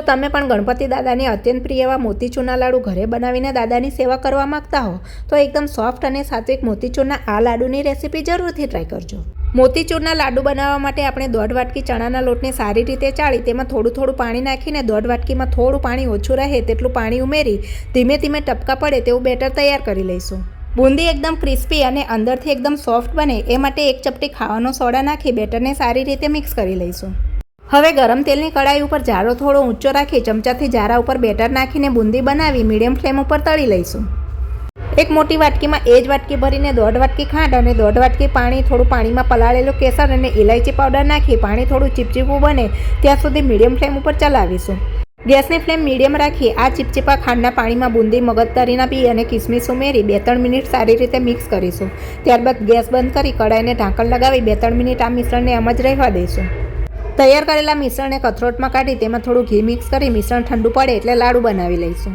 તો તમે પણ ગણપતિ દાદાની અત્યંત પ્રિય એવા મોતીચૂરના લાડુ ઘરે બનાવીને દાદાની સેવા કરવા માંગતા હો, તો એકદમ સોફ્ટ અને સાત્વિક મોતીચૂરના આ લાડુની રેસીપી જરૂરથી ટ્રાય કરજો. મોતીચૂરના લાડુ બનાવવા માટે આપણે દોઢ વાટકી ચણાના લોટને સારી રીતે ચાળી, તેમાં થોડું થોડું પાણી નાખીને દોઢ વાટકીમાં થોડું પાણી ઓછું રહે તેટલું પાણી ઉમેરી, ધીમે ધીમે ટપકા પડે તેવું બેટર તૈયાર કરી લઈશું. બુંદી એકદમ ક્રિસ્પી અને અંદરથી એકદમ સોફ્ટ બને, એ માટે એક ચપટી ખાવાનો સોડા નાખી બેટરને સારી રીતે મિક્સ કરી લઈશું. હવે ગરમ તેલની કડાઈ ઉપર જારો થોડો ઊંચો રાખી ચમચાથી જારા ઉપર બેટર નાખીને બુંદી બનાવી મીડિયમ ફ્લેમ ઉપર તળી લઈશું. એક મોટી વાટકીમાં એ જ વાટકી ભરીને દોઢ વાટકી ખાંડ અને દોઢ વાટકી પાણી થોડું પાણીમાં પલાળેલું કેસર અને ઇલાયચી પાવડર નાખી પાણી થોડું ચીપચીપું બને ત્યાં સુધી મીડિયમ ફ્લેમ ઉપર ચલાવીશું. ગેસની ફ્લેમ મીડિયમ રાખી આ ચીપચીપા ખાંડના પાણીમાં બુંદી મગજતરીના પી અને કિસમિસ ઉમેરી બે ત્રણ મિનિટ સારી રીતે મિક્સ કરીશું. ત્યારબાદ ગેસ બંધ કરી કડાઈને ઢાંકણ લગાવી બે ત્રણ મિનિટ આ મિશ્રણને એમ જ રહેવા દઈશું. તૈયાર કરેલા મિશ્રણને કથરોટમાં કાઢી તેમાં થોડું ઘી મિક્સ કરી મિશ્રણ ઠંડુ પડે એટલે લાડુ બનાવી લઈશું.